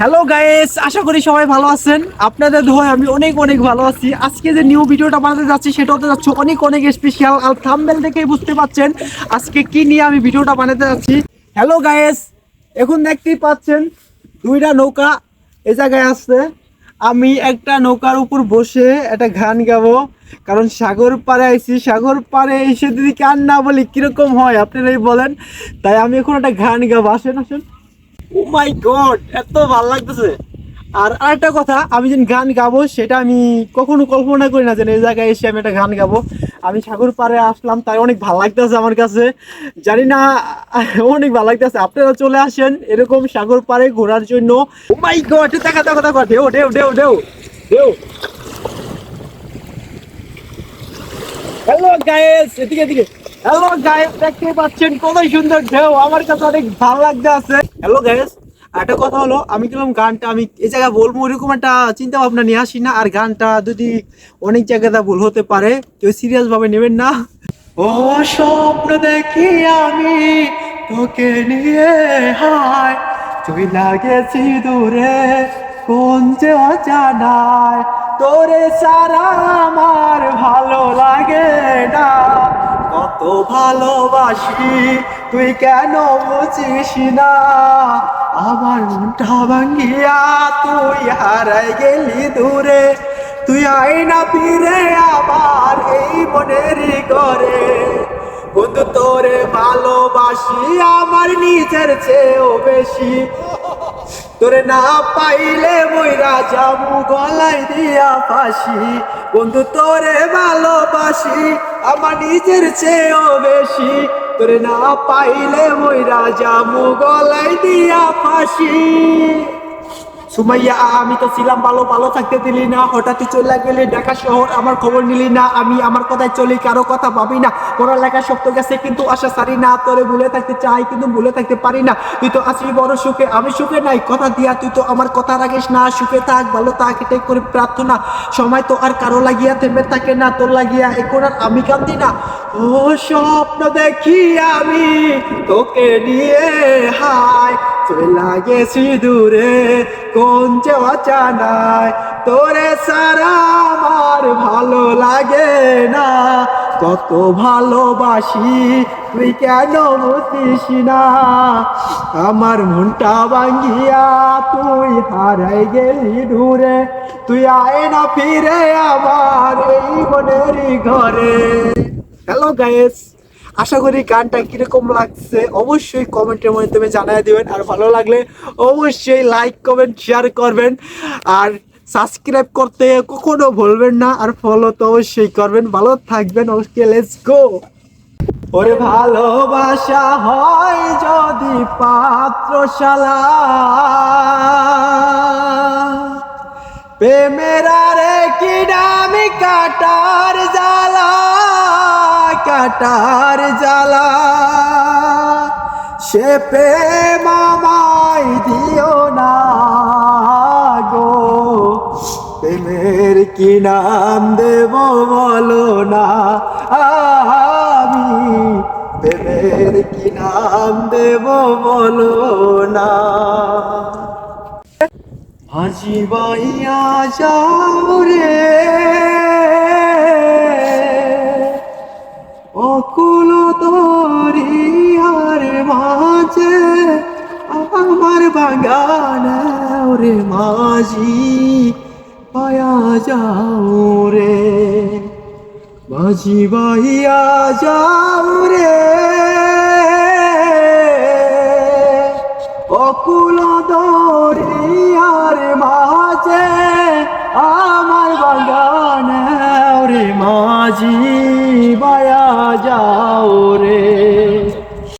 Hello guys আশা করি সবাই ভালো আছেন। আপনাদের দোহায় আমি অনেক অনেক ভালো আছি। আজকে যে নিউ ভিডিওটা বানাতে যাচ্ছি, সেটা হতে যাচ্ছে অনেক অনেক স্পেশাল আর থাম্বেল দেখেই বুঝতে পাচ্ছেন আজকে কি নিয়ে আমি ভিডিওটা বানাতে যাচ্ছি। হ্যালো গাইস এখন দেখতেই পাচ্ছেন, দুইটা নৌকা এ জায়গায় আসছে আমি একটা নৌকার উপর বসে একটা গান গাবো। কারণ সাগর পাড়ে আইছি। সাগর পাড়ে এসে যদি গান না বলি, কীরকম হয়, আপনারাই বলেন। তাই আমি এখন একটা গান গাবো। আসেন আসেন। ও মাই গড এত ভালো লাগতেছে। আর আরেকটা কথা, আমি যে গান গাবো, সেটা আমি কখনো কল্পনা করি না যে এই জায়গায় এসে আমি একটা গান গাবো। আমি সাগর পাড়ে আসলাম, তাই অনেক ভালো লাগতেছে আমার কাছে। জানি না, অনেক ভালো লাগতেছে। আপনারা চলে আসেন এরকম সাগর পাড়ে ঘোরার জন্য। ও মাই গড দেখা দেখা দেখা, ঢেউ ঢেউ ঢেউ ঢেউ ঢেউ। হ্যালো গাইস এদিকে এদিকে। হ্যালো গাইস দেখতে পাচ্ছেন কত সুন্দর ঢেউ। আমার কাছে অনেক ভালো লাগতে আছে। হ্যালো গাইস একটা কথা হলো, আমি কীরকম গানটা, আমি এই জায়গায় বলব ওরকম একটা চিন্তা ভাবনা নিয়ে আসি না, আর গানটা যদি অনেক জায়গাতে ভুল হতে পারে, কেউ সিরিয়াস ভাবে নেবেন না। ও, স্বপ্ন দেখি আমি তোকে নিয়ে হায়, তুই লাগেছি দূরে, কোন যে অজানায়। তোরে সারা আমার ভালো লাগে না। কত ভালোবাসি, তুই কেন বুঝিস না? আমার মনটা ভাঙ্গিয়া তুই হারাই গেলি দূরে। তুই আই না ফিরে আবার এই মনের করে বন্ধু, তোরে ভালোবাসি, আমার নিজের চেয়েও বেশি। তোরে না পাইলে মইরা যাবু গলায় দিয়া ফাঁসি। বন্ধু, তোরে ভালোবাসি, আমার নিজের চেয়েও বেশি। তোরে না পাইলে মইরা যাবু গলায় দিয়া ফাঁসি। সুমাইয়া আমি তো ছিলাম ভালো ভালো থাকতে দিলি না। হঠাৎই চলে গেলি, ঢাকা শহর আমার খবর নিলি না। আমি আমার কথায় চলি, কারও কথা ভাবি না। পড়ালেখা শক্ত গেছে, কিন্তু আশা সারি না। তোরে ভুলে থাকতে চাই, কিন্তু ভুলে থাকতে পারি না। তুই তো আসি বড় সুখে, আমি সুখে নাই। কথা দিয়া তুই তো আমার কথা রাখিস না। সুখে থাক, ভালো থাক, এটাই করে প্রার্থনা। সময় তো আর কারও লাগিয়া থেমে থাকে না। তোর লাগিয়া এখন আর আমি কান্দি না। ও স্বপ্ন দেখি আমি, তোকে নিয়ে হায়। তুই লাগেছি দূরে কোন যে অচানায় তোরে সারা আমার ভালো লাগে না। কত ভালোবাসি, তুই কেন বুঝিস না? আমার মনটা ভাঙ্গিয়া তুই হারাই গেলি দূরে। তুই আয় না ফিরে আমার এই মনেরই ঘরে। হ্যালো গাইস আশা করি গানটা কীরকম লাগছে অবশ্যই কমেন্টের মাধ্যমে জানাই দিবেন। আর ভালো লাগলে অবশ্যই লাইক, কমেন্ট শেয়ার করবেন। আর সাবস্ক্রাইব করতে কখনো ভুলবেন না, আর ফলো তো অবশ্যই করবেন। ভালো থাকবেন, ওকে লেটস গো ওরে ভালোবাসা হয় যদি পাত্রশালা। প্রেমের আরে কি নামি জ্বালা কাটার জ্বালা। সে প্রেম আমায় দিও না গো। প্রেমের কি নাম দেব বলো না। আমি প্রেমের কি নাম দেব বলো না। হাসি বাইয়া যাও রে অকুল তরি আর মাঝে আমার বাগান রে মাঝি, পায়া যাও রে। মাঝি বাইয়া যাও রে। অকুল দরিয়ার মাঝে আমার বাগান রে মাঝি। যাও রে।